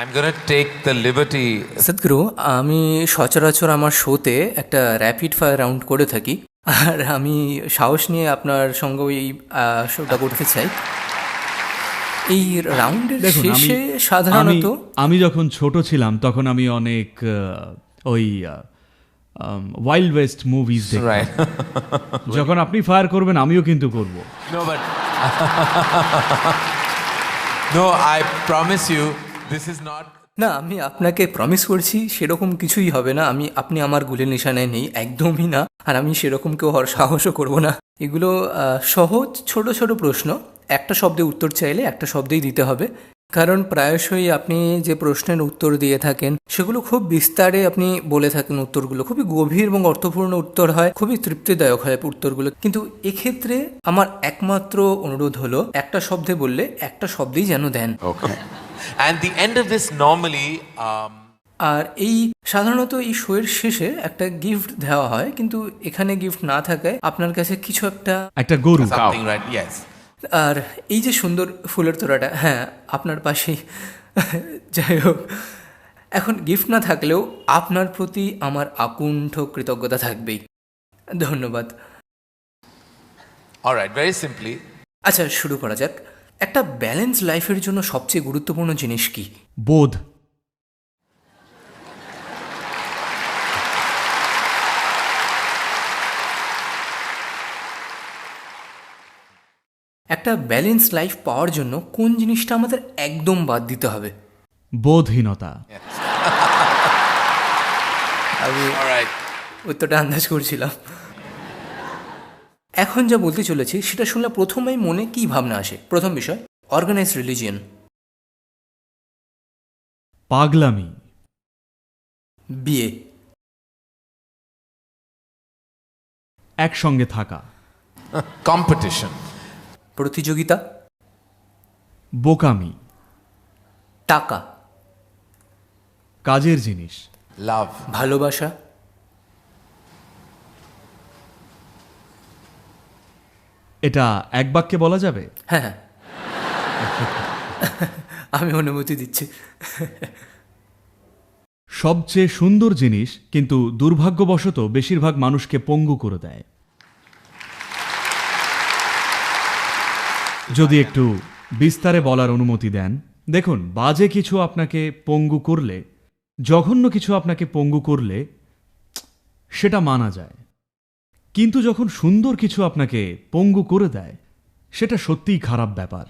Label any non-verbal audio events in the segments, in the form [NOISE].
I'm going to take the liberty. সদ্গুরু আমি সচরাচর আমার শোতে একটা র্যাপিড ফায়ার রাউন্ড করে থাকি আর আমি সাহস নিয়ে আপনার সঙ্গে ওই আহ, শোটা করতে চাই এই রাউন্ডের শেষে সাধারণত আমি- যখন ছোট ছিলাম তখন আমি অনেক ওই ওয়াইল্ড ওয়েস্ট মুভিজ. যখন আপনি ফায়ার করবেন আমিও কিন্তু করব no, but. [LAUGHS] no, I promise you, this is not. না আমি আপনাকে প্রমিস করছি সেরকম কিছুই হবে না। আমি আপনি আমার গুলির নিশানায় নেই একদমই না। আর আমি সেরকম কেউ হওয়ার সাহসও করব না। এগুলো সহজ ছোট ছোট প্রশ্ন। একটা শব্দে উত্তর চাইলে একটা শব্দেই দিতে হবে। কারণ প্রায়শই আপনি যে প্রশ্নের উত্তর দিয়ে থাকেন সেগুলো খুব বিস্তারে আপনি বলে থাকেন উত্তরগুলো। খুবই গভীর এবং অর্থপূর্ণ উত্তর হয় খুবই তৃপ্তিদায়ক হয় উত্তরগুলো। কিন্তু এক্ষেত্রে আমার একমাত্র অনুরোধ হলো একটা শব্দে বললে একটা শব্দেই যেন দেন। Okay. And the end of this normally. Um, আর এই সাধারণত এই শোয়ের শেষে একটা গিফট দেওয়া হয় কিন্তু এখানে গিফট না থাকায় আপনার কাছে কিছু একটা একটা গরু something, right? Yes. আর এই যে সুন্দর ফুলের তোড়াটা হ্যাঁ আপনার পাশেই যাই হোক এখন গিফট না থাকলেও আপনার প্রতি আমার আকুণ্ঠ কৃতজ্ঞতা থাকবেই ধন্যবাদ All right, very simply. আচ্ছা শুরু করা যাক একটা ব্যালেন্স লাইফের জন্য সবচেয়ে গুরুত্বপূর্ণ জিনিস কি? বোধ। একটা ব্যালেন্স লাইফ পাওয়ার জন্য কোন জিনিসটা আমাদের একদম বাদ দিতে হবে? বোধহীনতা। [LAUGHS] আমি. উত্তরটা আন্দাজ করছিলাম। এখন যা বলতে চলেছি সেটা শুনলে প্রথমেই মনে কি ভাবনা আসে? প্রথম বিষয় অর্গানাইজ রিলিজিয়ন পাগলামি। বিয়ে। একসঙ্গে থাকা। কম্পিটিশন প্রতিযোগিতা। বোকামি। টাকা। কাজের জিনিস। লাভ ভালোবাসা। এটা এক বাক্যে বলা যাবে? হ্যাঁ হ্যাঁ। আমি অনুমতি দিচ্ছি। সবচেয়ে সুন্দর জিনিস কিন্তু দুর্ভাগ্যবশত বেশিরভাগ মানুষকে পঙ্গু করে দেয়। যদি একটু বিস্তারে বলার অনুমতি দেন দেখুন বাজে কিছু আপনাকে পঙ্গু করলে জঘন্য কিছু আপনাকে পঙ্গু করলে সেটা মানা যায়। কিন্তু যখন সুন্দর কিছু আপনাকে পঙ্গু করে দেয় সেটা সত্যিই খারাপ ব্যাপার।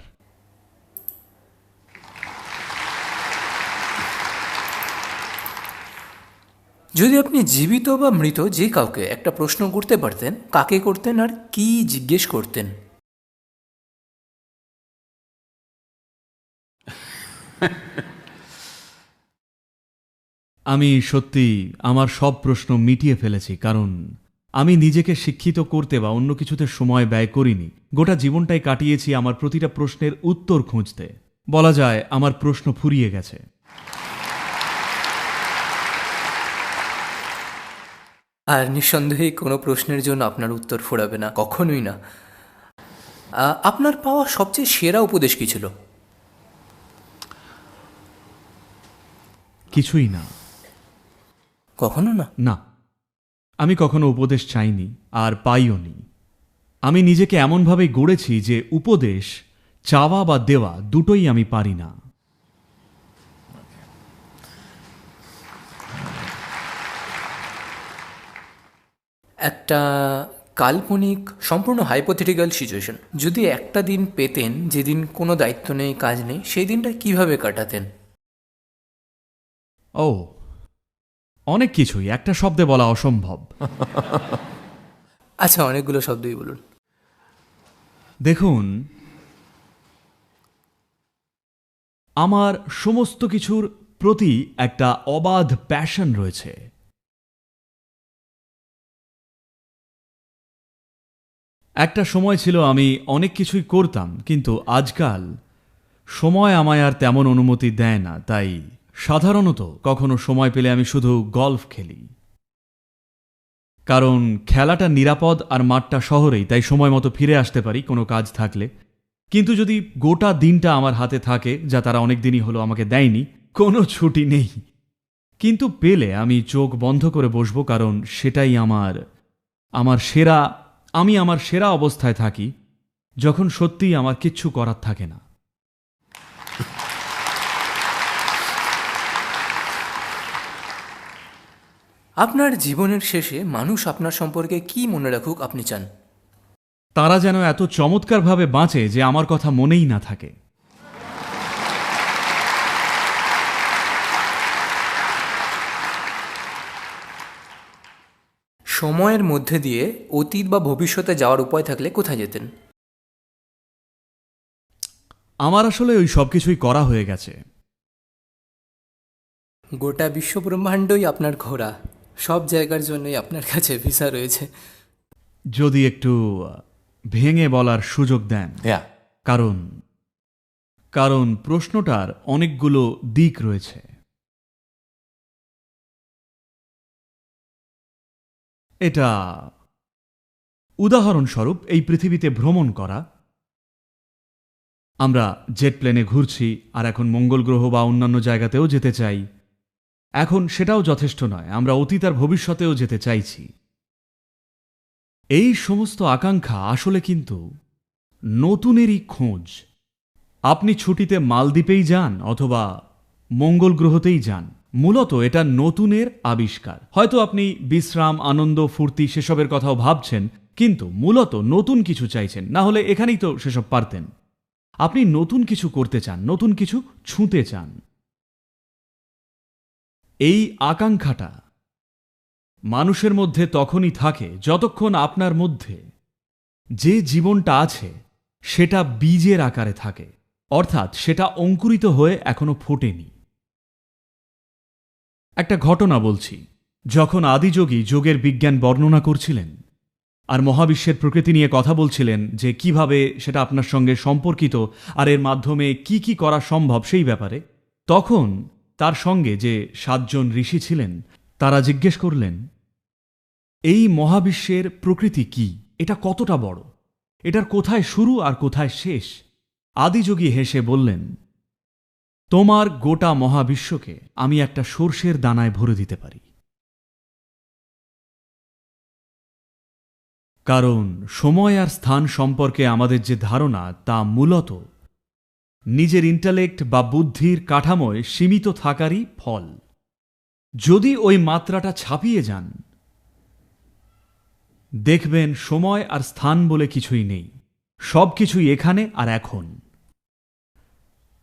যদি আপনি জীবিত বা মৃত যে কাউকে একটা প্রশ্ন করতে পারতেন কাকে করতেন আর কি জিজ্ঞেস করতেন? আমি সত্যি আমার সব প্রশ্ন মিটিয়ে ফেলেছি কারণ আমি নিজেকে শিক্ষিত করতে বা অন্য কিছুতে সময় ব্যয় করিনি। গোটা জীবনটাই কাটিয়েছি আমার প্রতিটা প্রশ্নের উত্তর খুঁজতে। বলা যায় আমার প্রশ্ন ফুরিয়ে গেছে। আর নিঃসন্দেহে কোনো প্রশ্নের জন্য আপনার উত্তর ফোরাবে না কখনোই না। আপনার পাওয়া সবচেয়ে সেরা উপদেশ কি ছিল? কিছুই না। কখনো না? না। আমি কখনো উপদেশ চাইনি আর পাইও নি। আমি নিজেকে এমনভাবে গড়েছি যে উপদেশ চাওয়া বা দেওয়া দুটোই আমি পারি না। একটা কাল্পনিক সম্পূর্ণ হাইপোথেটিক্যাল সিচুয়েশন যদি একটা দিন পেতেন যেদিন কোনো দায়িত্ব নেই কাজ নেই সেই দিনটা কীভাবে কাটাতেন? ও অনেক কিছুই একটা শব্দে বলা অসম্ভব। [LAUGHS] আচ্ছা অনেকগুলো শব্দই বলুন। দেখুন আমার সমস্ত কিছুর প্রতি একটা অবাধ প্যাশন রয়েছে। একটা সময় ছিল আমি অনেক কিছুই করতাম কিন্তু আজকাল সময় আমায় আর তেমন অনুমতি দেয় না তাই সাধারণত কখনো সময় পেলে আমি শুধু গল্ফ খেলি। কারণ খেলাটা নিরাপদ আর মাঠটা শহরেই, তাই সময় মতো ফিরে আসতে পারি কোনো কাজ থাকলে। কিন্তু যদি গোটা দিনটা আমার হাতে থাকে, যা তারা অনেক দিনই হলো আমাকে দেয়নি, কোনো ছুটি নেই। কিন্তু পেলে আমি চোখ বন্ধ করে বসবো, কারণ সেটাই আমার আমার সেরা, আমি আমার সেরা অবস্থায় থাকি, যখন সত্যিই আমার কিচ্ছু করার থাকে না। আপনার জীবনের শেষে মানুষ আপনার সম্পর্কে কি মনে রাখুক আপনি চান? তারা যেন এত চমৎকারভাবে বাঁচে যে আমার কথা মনেই না থাকে। সময়ের মধ্যে দিয়ে অতীত বা ভবিষ্যতে যাওয়ার উপায় থাকলে কোথায় যেতেন? আমার আসলে ওই সব কিছুই করা হয়ে গেছে। গোটা বিশ্বব্রহ্মাণ্ডই আপনার ঘোরা সব জায়গার জন্যই আপনার কাছে ভিসা রয়েছে। যদি একটু ভেঙে বলার সুযোগ দেন. কারণ কারণ প্রশ্নটার অনেকগুলো দিক রয়েছে। এটা উদাহরণস্বরূপ এই পৃথিবীতে ভ্রমণ করা। আমরা জেট প্লেনে ঘুরছি আর এখন মঙ্গল গ্রহ বা অন্যান্য জায়গাতেও যেতে চাই। এখন সেটাও যথেষ্ট নয়, আমরা অতীত আর ভবিষ্যতেও যেতে চাইছি। এই সমস্ত আকাঙ্ক্ষা আসলে কিন্তু নতুনেরই খোঁজ। আপনি ছুটিতে মালদ্বীপেই যান অথবা মঙ্গল গ্রহতেই যান, মূলত এটা নতুনের আবিষ্কার। হয়তো আপনি বিশ্রাম, আনন্দ, ফুর্তি সেসবের কথাও ভাবছেন, কিন্তু মূলত নতুন কিছু চাইছেন, না হলে এখানেই তো সেসব পারতেন। আপনি নতুন কিছু করতে চান, নতুন কিছু ছুঁতে চান। এই আকাঙ্ক্ষাটা মানুষের মধ্যে তখনই থাকে যতক্ষণ আপনার মধ্যে যে জীবনটা আছে সেটা বীজের আকারে থাকে। অর্থাৎ সেটা অঙ্কুরিত হয়ে এখনও ফোটেনি। একটা ঘটনা বলছি। যখন আদিযোগী যোগের বিজ্ঞান বর্ণনা করছিলেন আর মহাবিশ্বের প্রকৃতি নিয়ে কথা বলছিলেন যে কীভাবে সেটা আপনার সঙ্গে সম্পর্কিত আর এর মাধ্যমে কি কি করা সম্ভব সেই ব্যাপারে, তখন তার সঙ্গে যে সাতজন ঋষি ছিলেন, তারা জিজ্ঞেস করলেন, এই মহাবিশ্বের প্রকৃতি কি? এটা কতটা বড়? এটার কোথায় শুরু আর কোথায় শেষ? আদিযোগী হেসে বললেন, তোমার গোটা মহাবিশ্বকে আমি একটা সর্ষের দানায় ভরে দিতে পারি। কারণ সময় আর স্থান সম্পর্কে আমাদের যে ধারণা তা মূলত নিজের ইন্টালেক্ট বা বুদ্ধির কাঠামোয় সীমিত থাকারই ফল। যদি ওই মাত্রাটা ছাপিয়ে যান, দেখবেন সময় আর স্থান বলে কিছুই নেই। সব কিছুই এখানে আর এখন।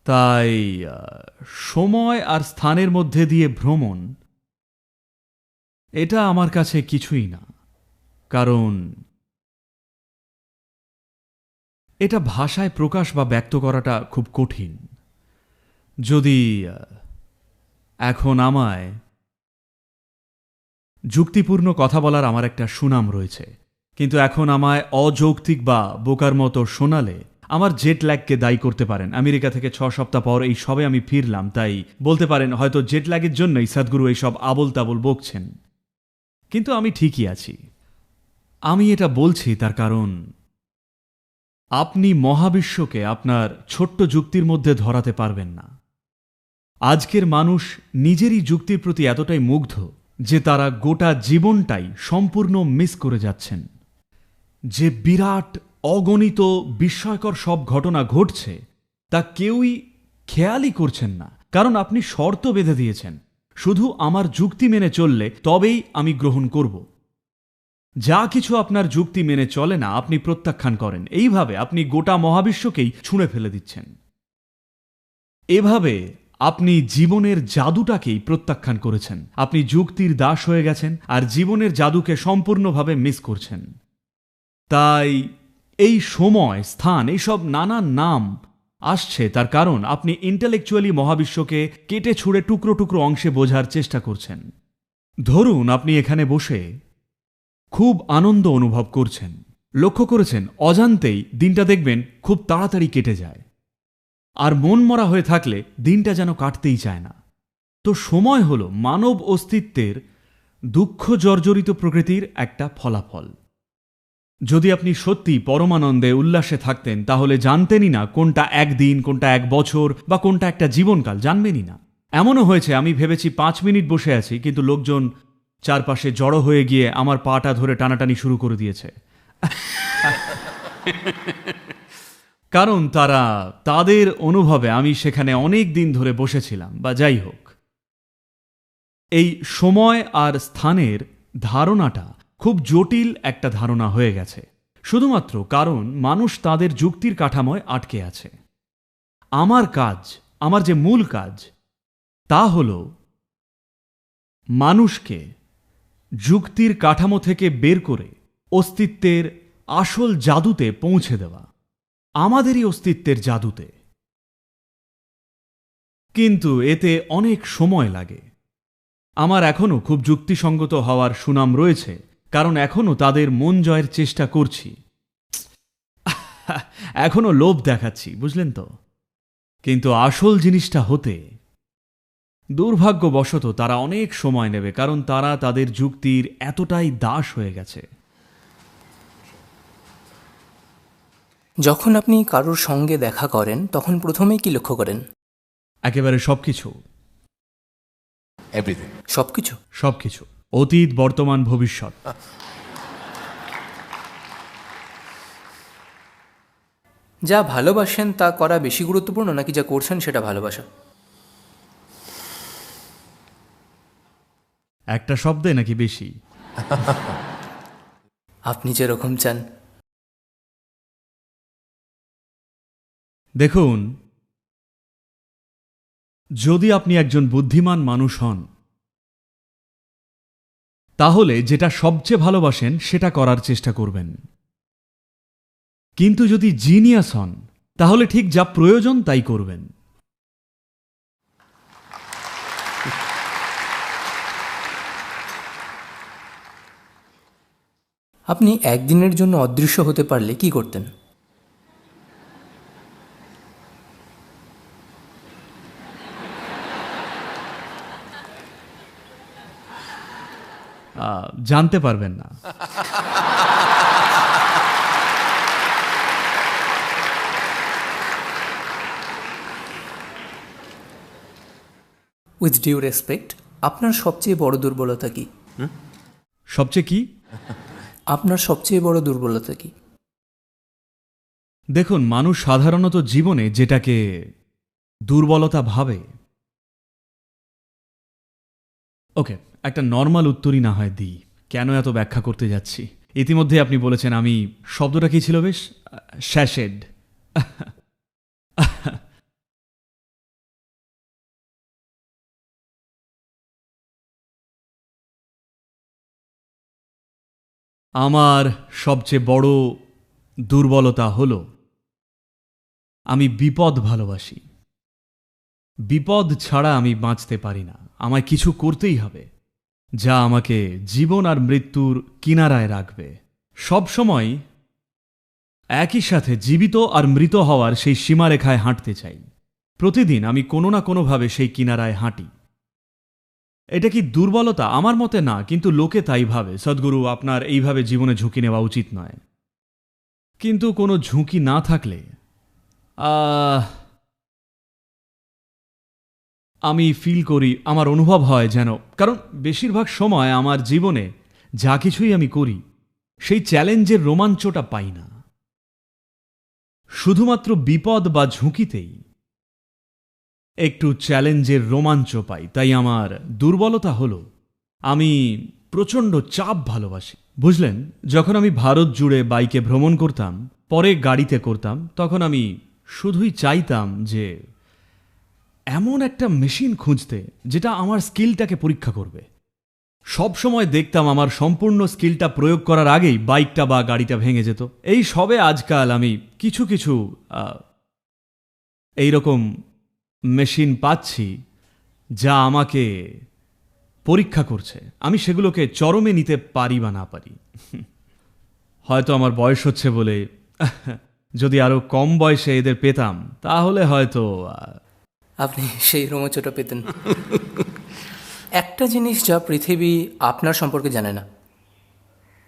তাই সময় আর স্থানের মধ্যে দিয়ে ভ্রমণ, এটা আমার কাছে কিছুই না। কারণ এটা ভাষায় প্রকাশ বা ব্যক্ত করাটা খুব কঠিন। যদি এখন আমায় যুক্তিপূর্ণ কথা বলার আমার একটা সুনাম রয়েছে, কিন্তু এখন আমায় অযৌক্তিক বা বোকার মতো শোনালে আমার জেট ল্যাগকে দায়ী করতে পারেন। আমেরিকা থেকে ছ সপ্তাহ পর এই সবে আমি ফিরলাম, তাই বলতে পারেন হয়তো জেট ল্যাগের জন্যই সদ্গুরু এইসব আবল তাবল বকছেন। কিন্তু আমি ঠিকই আছি। আমি এটা বলছি তার কারণ আপনি মহাবিশ্বকে আপনার ছোট্ট যুক্তির মধ্যে ধরাতে পারবেন না। আজকের মানুষ নিজেরই যুক্তির প্রতি এতটাই মুগ্ধ যে তারা গোটা জীবনটাই সম্পূর্ণ মিস করে যাচ্ছেন। যে বিরাট, অগণিত, বিস্ময়কর সব ঘটনা ঘটছে, তা কেউই খেয়ালই করছেন না। কারণ আপনি শর্ত বেঁধে দিয়েছেন। শুধু আমার যুক্তি মেনে চললে তবেই আমি গ্রহণ করব। যা কিছু আপনার যুক্তি মেনে চলে না, আপনি প্রত্যাখ্যান করেন। এইভাবে আপনি গোটা মহাবিশ্বকেই ছুঁড়ে ফেলে দিচ্ছেন। এভাবে আপনি জীবনের জাদুটাকেই প্রত্যাখ্যান করেছেন। আপনি যুক্তির দাস হয়ে গেছেন আর জীবনের জাদুকে সম্পূর্ণভাবে মিস করছেন। তাই এই সময়, স্থান, এইসব নানান নাম আসছে, তার কারণ আপনি ইন্টেলেকচুয়ালি মহাবিশ্বকে কেটে ছুঁড়ে টুকরো টুকরো অংশে বোঝার চেষ্টা করছেন। ধরুন, আপনি এখানে বসে খুব আনন্দ অনুভব করছেন। লক্ষ্য করেছেন, অজান্তেই দিনটা দেখবেন খুব তাড়াতাড়ি কেটে যায়। আর মন মরা হয়ে থাকলে দিনটা যেন কাটতেই চায় না। তো সময় হল মানব অস্তিত্বের দুঃখ জর্জরিত প্রকৃতির একটা ফলাফল। যদি আপনি সত্যি পরমানন্দে উল্লাসে থাকতেন, তাহলে জানতেনই না কোনটা একদিন, কোনটা এক বছর, বা কোনটা একটা জীবনকাল, জানবেনই না। এমনও হয়েছে, আমি ভেবেছি পাঁচ মিনিট বসে আছি, কিন্তু লোকজন চারপাশে জড়ো হয়ে গিয়ে আমার পাটা ধরে টানাটানি শুরু করে দিয়েছে। কারণ তারা তাদের অনুভবে আমি সেখানে অনেক দিন ধরে বসেছিলাম, বা যাই হোক। এই সময় আর স্থানের ধারণাটা খুব জটিল একটা ধারণা হয়ে গেছে। শুধুমাত্র কারণ মানুষ তাদের যুক্তির কাঠামোয় আটকে আছে। আমার কাজ, আমার যে মূল কাজ, তা হল মানুষকে যুক্তির কাঠামো থেকে বের করে অস্তিত্বের আসল জাদুতে পৌঁছে দেওয়া। আমাদেরই অস্তিত্বের জাদুতে। কিন্তু এতে অনেক সময় লাগে। আমার এখনও খুব যুক্তিসঙ্গত হওয়ার সুনাম রয়েছে, কারণ এখনও তাদের মন জয়ের চেষ্টা করছি। [LAUGHS] এখনও লোভ দেখাচ্ছি, বুঝলেন তো? কিন্তু আসল জিনিসটা হতে দুর্ভাগ্যবশত তারা অনেক সময় নেবে কারণ তারা তাদের যুক্তির এতটাই দাস হয়ে গেছে। যখন আপনি কারোর সঙ্গে দেখা করেন তখন প্রথমেই কি লক্ষ্য করেন? একেবারে সবকিছু। Everything. সব কিছু সবকিছু। অতীত বর্তমান ভবিষ্যৎ। যা ভালোবাসেন তা করা বেশি গুরুত্বপূর্ণ নাকি যা করছেন সেটা ভালোবাসা? একটা শব্দে নাকি বেশি? [LAUGHS] আপনি যেরকম চান। দেখুন যদি আপনি একজন বুদ্ধিমান মানুষ হন তাহলে যেটা সবচেয়ে ভালোবাসেন সেটা করার চেষ্টা করবেন। কিন্তু যদি জিনিয়াস হন তাহলে ঠিক যা প্রয়োজন তাই করবেন। আপনি একদিনের জন্য অদৃশ্য হতে পারলে কি করতেন? জানতে পারবেন না। উইথ ডিউ রেসপেক্ট আপনার সবচেয়ে বড় দুর্বলতা কি? সবচেয়ে কি? আপনার সবচেয়ে বড় দুর্বলতা কি? দেখুন, মানুষ সাধারণত জীবনে যেটাকে দুর্বলতা ভাবে, ওকে, একটা নর্মাল উত্তরই না হয় দিই। কেন এত ব্যাখ্যা করতে যাচ্ছি? ইতিমধ্যে আপনি বলেছেন আমি শব্দটা কি ছিল বেশ? শ্যাশেড আমার সবচেয়ে বড় দুর্বলতা হল, আমি বিপদ ভালোবাসি। বিপদ ছাড়া আমি বাঁচতে পারি না। আমায় কিছু করতেই হবে, যা আমাকে জীবন আর মৃত্যুর কিনারায় রাখবে। সব সময় একই সাথে জীবিত আর মৃত হওয়ার সেই সীমারেখায় হাঁটতে চাই। প্রতিদিন আমি কোনো না কোনোভাবে সেই কিনারায় হাঁটি। এটা কি দুর্বলতা? আমার মতে না, কিন্তু লোকে তাই ভাবে। সদ্গুরু, আপনার এইভাবে জীবনে ঝুঁকি নেওয়া উচিত নয়। কিন্তু কোনো ঝুঁকি না থাকলে আমি ফিল করি, আমার অনুভব হয় যেন, কারণ বেশিরভাগ সময় আমার জীবনে যা কিছুই আমি করি, সেই চ্যালেঞ্জের রোমাঞ্চটা পাই না। শুধুমাত্র বিপদ বা ঝুঁকিতেই। একটু চ্যালেঞ্জের রোমাঞ্চ পাই, তাই আমার দুর্বলতা হলো, আমি প্রচণ্ড চাপ ভালোবাসি। বুঝলেন? যখন আমি ভারত জুড়ে বাইকে ভ্রমণ করতাম, পরে গাড়িতে করতাম, তখন আমি শুধুই চাইতাম যে এমন একটা মেশিন খুঁজতে, যেটা আমার স্কিলটাকে পরীক্ষা করবে। সব সময় দেখতাম আমার সম্পূর্ণ স্কিলটা প্রয়োগ করার আগেই বাইকটা বা গাড়িটা ভেঙে যেত। এই সবে আজকাল আমি কিছু কিছু এইরকম মেশিন পাচ্ছি যা আমাকে পরীক্ষা করছে। আমি সেগুলোকে চরমে নিতে পারি বা না পারি। হয়তো আমার বয়স হচ্ছে বলে যদি আরও কম বয়সে এদের পেতাম তাহলে হয়তো আপনি সেই রোমাঞ্চটা পেতেন। একটা জিনিস যা পৃথিবী আপনার সম্পর্কে জানে না।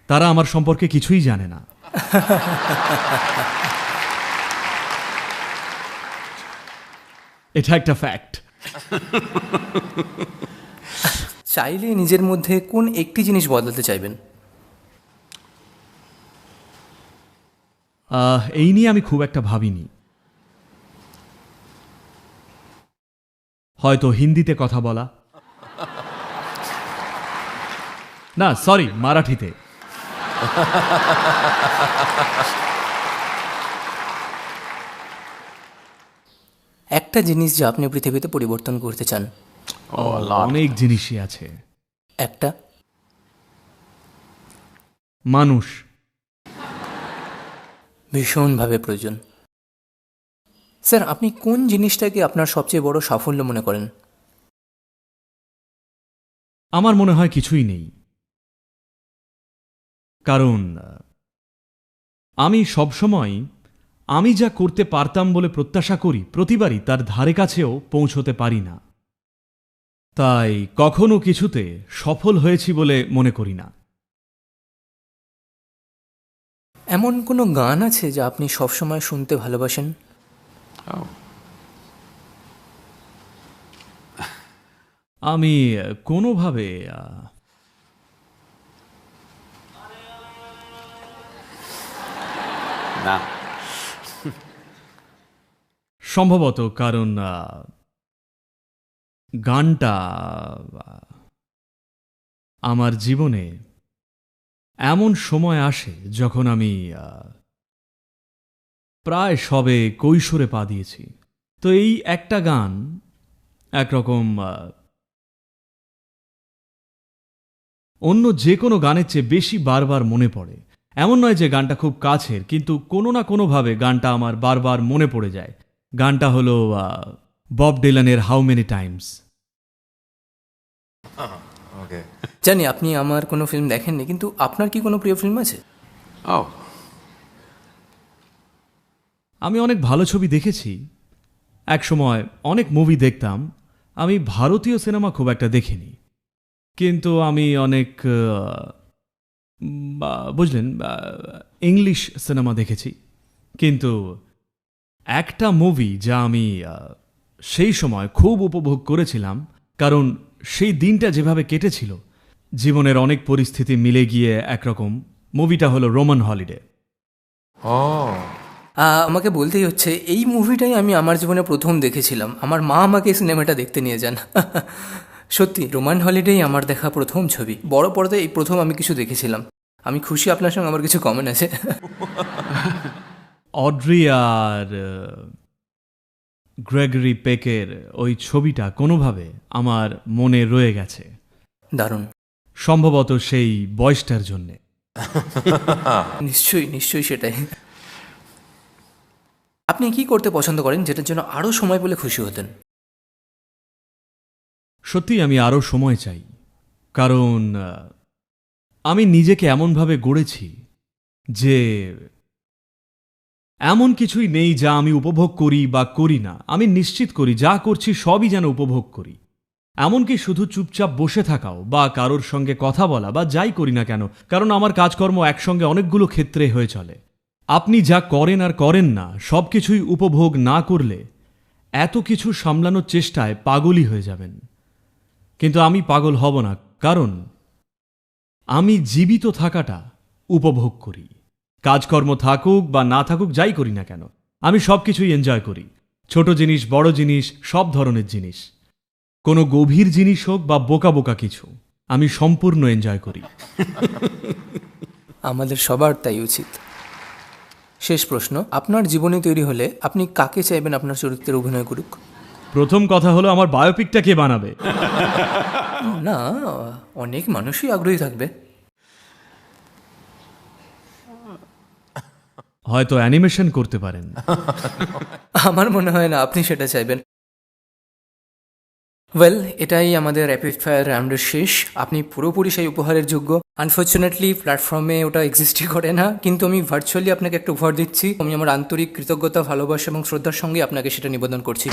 তারা আমার সম্পর্কে কিছুই জানে না। [LAUGHS] এটা একটা ফ্যাক্ট চাইলে নিজের মধ্যে কোন একটি জিনিস বদলাতে চাইবেন? এই নিয়ে আমি খুব একটা ভাবিনি। হয়তো হিন্দিতে কথা বলা। না সরি মারাঠিতে। [LAUGHS] একটা জিনিস যা আপনি পৃথিবীতে পরিবর্তন করতে চান. অনেক জিনিসই আছে। একটা। মানুষ। ভীষণভাবে প্রয়োজন। স্যার আপনি কোন জিনিসটাকে আপনার সবচেয়ে বড় সাফল্য মনে করেন? আমার মনে হয় কিছুই নেই। কারণ আমি সবসময় আমি যা করতে পারতাম বলে প্রত্যাশা করি প্রতিবারই তার ধারে কাছেও পৌঁছতে পারি না তাই কখনো কিছুতে সফল হয়েছি বলে মনে করি না এমন কোনো গান আছে যা আপনি সবসময় শুনতে ভালোবাসেন. আমি কোনোভাবে Nah. সম্ভবত কারণ গানটা আমার জীবনে এমন সময় আসে যখন আমি প্রায় সবে কৈশোরে পা দিয়েছি। তো এই একটা গান একরকম অন্য যে কোনো গানের চেয়ে বেশি বারবার মনে পড়ে। এমন নয় যে গানটা খুব কাছের, কিন্তু কোনো না কোনোভাবে গানটা আমার বারবার মনে পড়ে যায়। গানটা হলো বব ডিলানের হাউ মেনি টাইমস. জানি আপনি আমার কোনো ফিল্ম দেখেননি কিন্তু আপনার কি কোনো প্রিয় ফিল্ম আছে? Oh. আমি অনেক ভালো ছবি দেখেছি। একসময় অনেক মুভি দেখতাম। আমি ভারতীয় সিনেমা খুব একটা দেখিনি। কিন্তু আমি অনেক বুঝলেন ইংলিশ সিনেমা দেখেছি। কিন্তু একটা মুভি যা আমি সেই সময় খুব উপভোগ করেছিলাম কারণ সেই দিনটা যেভাবে কেটেছিল জীবনের অনেক পরিস্থিতি মিলে গিয়ে একরকম। মুভিটা হলো রোমান হলিডে. আমাকে বলতেই হচ্ছে এই মুভিটাই আমি আমার জীবনে প্রথম দেখেছিলাম। আমার মা আমাকে সিনেমাটা দেখতে নিয়ে যান। [LAUGHS] সত্যি রোমান হলিডেই আমার দেখা প্রথম ছবি। বড় পর্দায় এই প্রথম আমি কিছু দেখেছিলাম। আমি খুশি আপনার সঙ্গে আমার কিছু কমেন্ট আছে। [LAUGHS] অড্রি আর গ্রেগরি পেকের ওই ছবিটা কোনোভাবে আমার মনে রয়ে গেছে। দারুণ। সম্ভবত সেই বয়সটার জন্যে। [LAUGHS] নিশ্চয়ই নিশ্চয়ই সেটাই। আপনি কি করতে পছন্দ করেন যেটার জন্য আরও সময় বলে খুশি হতেন? সত্যি আমি আরও সময় চাই। কারণ আমি নিজেকে এমনভাবে গড়েছি যে এমন কিছুই নেই যা আমি উপভোগ করি বা করি না। আমি নিশ্চিত করি, যা করছি সবই যেন উপভোগ করি। এমনকি শুধু চুপচাপ বসে থাকাও বা কারোর সঙ্গে কথা বলা বা যাই করি না কেন, কারণ আমার কাজকর্ম একসঙ্গে অনেকগুলো ক্ষেত্রে হয়ে চলে। আপনি যা করেন আর করেন না সব কিছুই উপভোগ না করলে এত কিছু সামলানোর চেষ্টায় পাগলই হয়ে যাবেন। কিন্তু আমি পাগল হব না, কারণ আমি জীবিত থাকাটা উপভোগ করি। কাজকর্ম থাকুক বা না থাকুক যাই করি না কেন আমি সব কিছুই এনজয় করি। ছোট জিনিস বড় জিনিস সব ধরনের জিনিস। কোনো গভীর জিনিস হোক বা বোকা বোকা কিছু আমি সম্পূর্ণ এনজয় করি। [LAUGHS] আমাদের সবার তাই উচিত। শেষ প্রশ্ন আপনার জীবনে তৈরি হলে আপনি কাকে চাইবেন আপনার চরিত্রের অভিনয় করুক? প্রথম কথা হলো আমার বায়োপিকটা কে বানাবে? [LAUGHS] না অনেক মানুষই আগ্রহী থাকবে। হয়তো অ্যানিমেশন করতে পারেন। আমার মনে হয় না আপনি সেটা চাইবেন। ওয়েল এটাই আমাদের র্যাপিড ফায়ার রাউন্ডের শেষ। আপনি পুরোপুরি সেই উপহারের যোগ্য। আনফর্চুনেটলি প্ল্যাটফর্মে ওটা এক্সিস্টই করে না। কিন্তু আমি ভার্চুয়ালি আপনাকে একটা উপহার দিচ্ছি। আমি আমার আন্তরিক কৃতজ্ঞতা ভালোবাসা এবং শ্রদ্ধার সঙ্গে আপনাকে সেটা নিবেদন করছি.